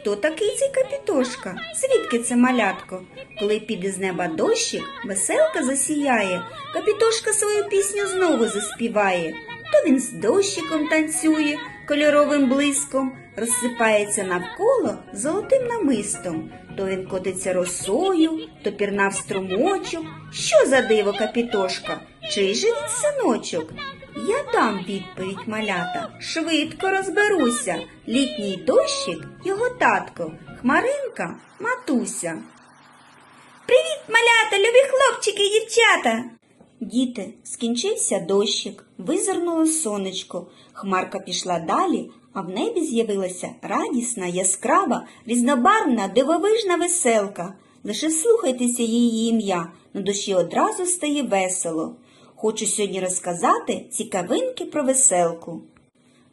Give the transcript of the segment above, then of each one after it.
Хто такий цей капітошка? Звідки це малятко? Коли піде з неба дощик, веселка засіяє, капітошка свою пісню знову заспіває. То він з дощиком танцює, кольоровим блиском, розсипається навколо золотим намистом. То він котиться росою, то пірнав струмочок. Що за диво капітошка? Чий же він синочок? Я дам відповідь малята, швидко розберуся. Літній дощик його татко, хмаринка матуся. Привіт, малята, любі хлопчики і дівчата. Діти, скінчився дощик, визирнуло сонечко, хмарка пішла далі, а в небі з'явилася радісна, яскрава, різнобарвна, дивовижна веселка. Лише слухайтеся її ім'я, на душі одразу стає весело. Хочу сьогодні розказати цікавинки про веселку.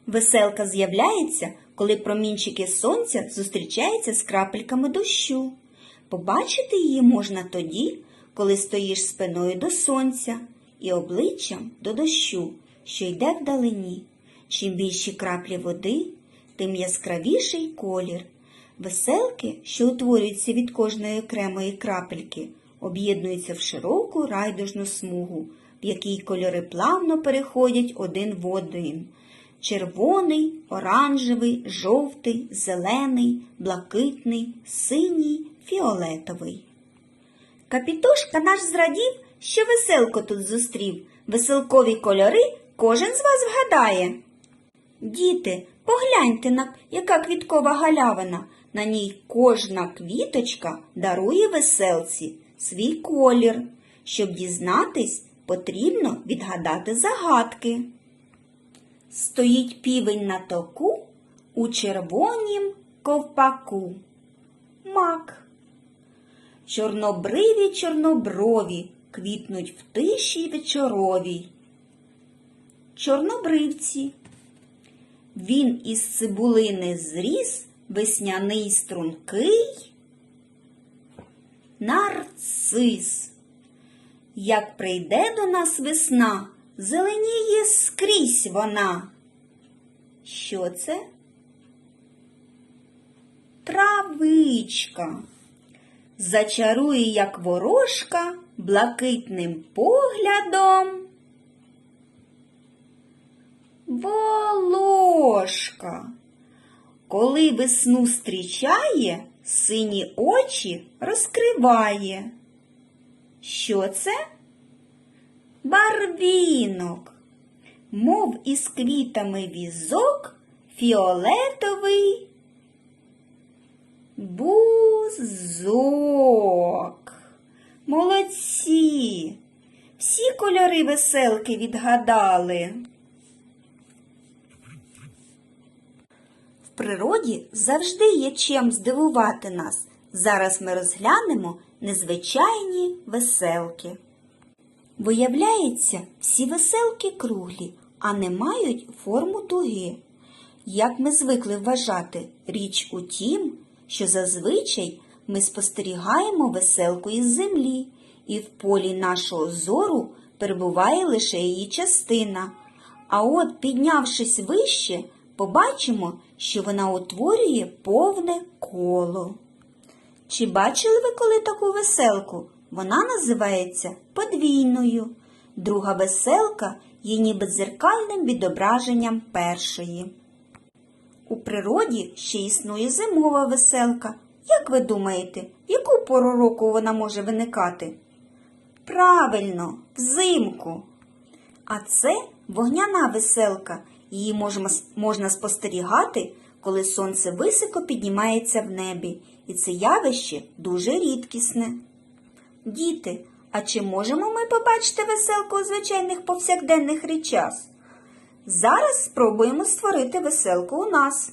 Веселка з'являється, коли промінчики сонця зустрічаються з крапельками дощу. Побачити її можна тоді, коли стоїш спиною до сонця і обличчям до дощу, що йде вдалині. Чим більші краплі води, тим яскравіший колір. Веселки, що утворюються від кожної окремої крапельки, об'єднуються в широку райдужну смугу, в якій кольори плавно переходять один в один. Червоний, оранжевий, жовтий, зелений, блакитний, синій, фіолетовий. Капітошка наш зрадів, що веселко тут зустрів. Веселкові кольори кожен з вас вгадає. Діти, погляньте на яка квіткова галявина. На ній кожна квіточка дарує веселці свій колір. Щоб дізнатись, потрібно відгадати загадки. Стоїть півень на току у червонім ковпаку. Мак. Чорнобриві чорноброві квітнуть в тиші вечоровій. Чорнобривці. Він із цибулини зріс, весняний стрункий. Нарцис. Як прийде до нас весна, зеленіє скрізь вона. Що це? Травичка. Зачарує, як ворожка, блакитним поглядом. Волошка. Коли весну зустрічає, сині очі розкриває. Що це? Барвінок. Мов із квітами візок, фіолетовий бузок. Молодці. Всі кольори веселки відгадали. В природі завжди є чим здивувати нас. Зараз ми розглянемо незвичайні веселки. Виявляється, всі веселки круглі, а не мають форму дуги. Як ми звикли вважати, річ у тім, що зазвичай ми спостерігаємо веселку із землі, і в полі нашого зору перебуває лише її частина. А от, піднявшись вище, побачимо, що вона утворює повне коло. Чи бачили ви коли таку веселку? Вона називається подвійною. Друга веселка є ніби дзеркальним відображенням першої. У природі ще існує зимова веселка. Як ви думаєте, в яку пору року вона може виникати? Правильно, взимку. А це вогняна веселка. Її можна, можна спостерігати, коли сонце високо піднімається в небі, і це явище дуже рідкісне. Діти, а чи можемо ми побачити веселку у звичайних повсякденних речах? Зараз спробуємо створити веселку у нас.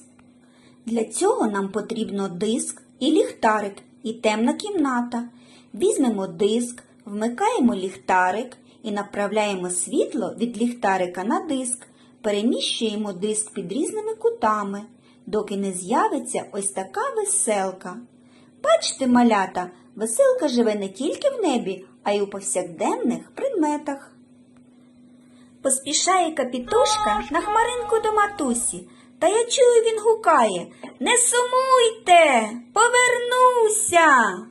Для цього нам потрібно диск і ліхтарик, і темна кімната. Візьмемо диск, вмикаємо ліхтарик і направляємо світло від ліхтарика на диск, переміщуємо диск під різними кутами, доки не з'явиться ось така веселка. Бачите, малята, веселка живе не тільки в небі, а й у повсякденних предметах. Поспішає капітушка на хмаринку до матусі. Та я чую, він гукає Не сумуйте, повернуся.